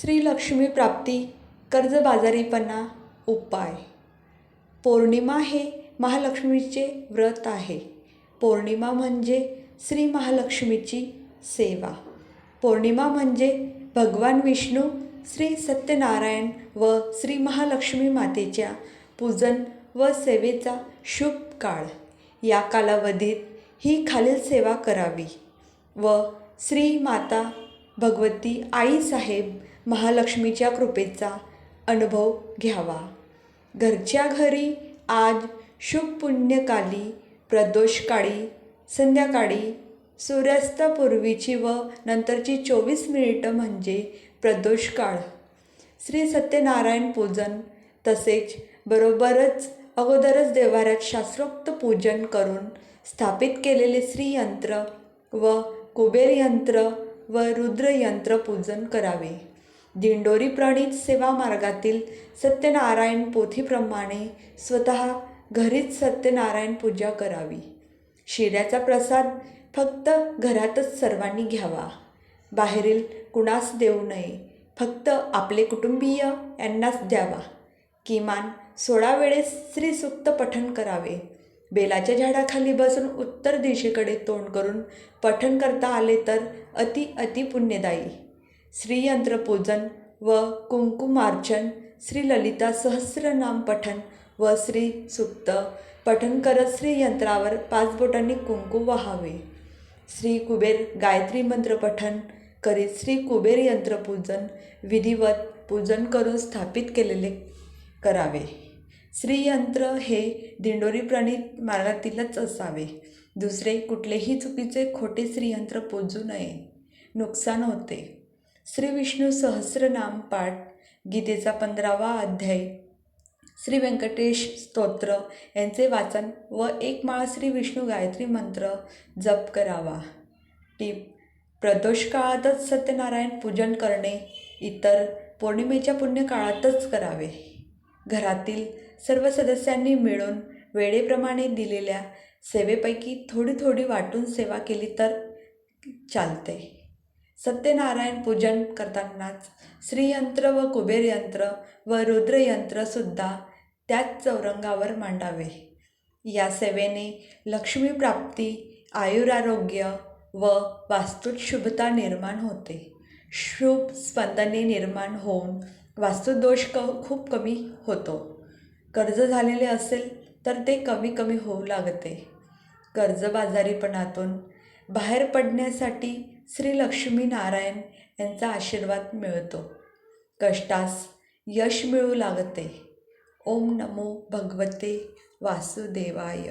श्रीलक्ष्मी प्राप्ती कर्जबाजारीपणा उपाय. पौर्णिमा हे महालक्ष्मीचे व्रत आहे. पौर्णिमा म्हणजे श्री महालक्ष्मीची सेवा. पौर्णिमा म्हणजे भगवान विष्णू श्री सत्यनारायण व श्री महालक्ष्मी मातेच्या पूजन व सेवेचा शुभ काळ. या कालावधीत ही खालील सेवा करावी व श्री माता भगवती आईसाहेब महालक्ष्मीच्या कृपेचा अनुभव घ्यावा. घरच्या घरी आज शुभ पुण्यकाली प्रदोषकाळी संध्याकाळी सूर्यास्तापूर्वीची व नंतरची चोवीस मिनिटं म्हणजे प्रदोषकाळ. श्री सत्यनारायण पूजन तसेच बरोबरच अगोदरच देवाऱ्यात शास्त्रोक्त पूजन करून स्थापित केलेले श्रीयंत्र व कुबेर यंत्र व रुद्रयंत्र पूजन करावे. दिंडोरी प्रणित सेवा मार्गातील सत्यनारायण पोथीप्रमाणे स्वतः घरीच सत्यनारायण पूजा करावी. शिऱ्याचा प्रसाद फक्त घरातच सर्वांनी घ्यावा. बाहेरील कुणास देऊ नये फक्त आपले कुटुंबीय यांनाच द्यावा. किमान सोळा वेळेस श्रीसुक्त पठण करावे. बेलाच्या झाडाखाली बसून उत्तर दिशेकडे तोंड करून पठण करता आले तर अति अति पुण्यदायी. श्रीयंत्रपूजन व कुंकुमार्चन श्री ललिता सहस्रनाम पठण व श्री सुक्त पठण करत श्रीयंत्रावर पाच बोटांनी कुंकू वहावे. श्री कुबेर गायत्री मंत्र पठण करीत श्री कुबेर यंत्रपूजन विधिवत पूजन करून स्थापित केलेले करावे. श्रीयंत्र हे दिंडोरी प्रणित मार्गातीलच असावे. दुसरे कुठलेही चुकीचे खोटे श्रीयंत्र पूजू नये. नुकसान होते. श्री विष्णू सहस्रनाम पाठ गीतेचा पंधरावा अध्याय. श्री व्यंकटेश स्तोत्र यांचे वाचन व एक माळा श्री विष्णू गायत्री मंत्र जप करावा. टीप प्रदोष काळातच सत्यनारायण पूजन करणे इतर पौर्णिमेच्या पुण्यकाळातच करावे. घरातील सर्व सदस्यांनी मिळून वेळेप्रमाणे दिलेल्या सेवेपैकी थोडी थोडी वाटून सेवा केली तर चालते. सत्यनारायण पूजन करतानाच श्रीयंत्र व कुबेर यंत्र व रुद्रयंत्रसुद्धा त्याच चौरंगावर मांडावे. या सेवेने लक्ष्मी प्राप्ती आयुरारोग्य व वास्तूत शुभता निर्माण होते. शुभ स्पंदने निर्माण होऊन वास्तुदोष क खूप कमी होतो. कर्ज झालेले असेल तर ते कमी कमी होऊ लागते. कर्जबाजारीपणातून बाहेर पडण्यासाठी श्री लक्ष्मी नारायण यांचा आशीर्वाद मिळतो. कष्टास यश मिळू लागते. ओम नमो भगवते वासुदेवाय.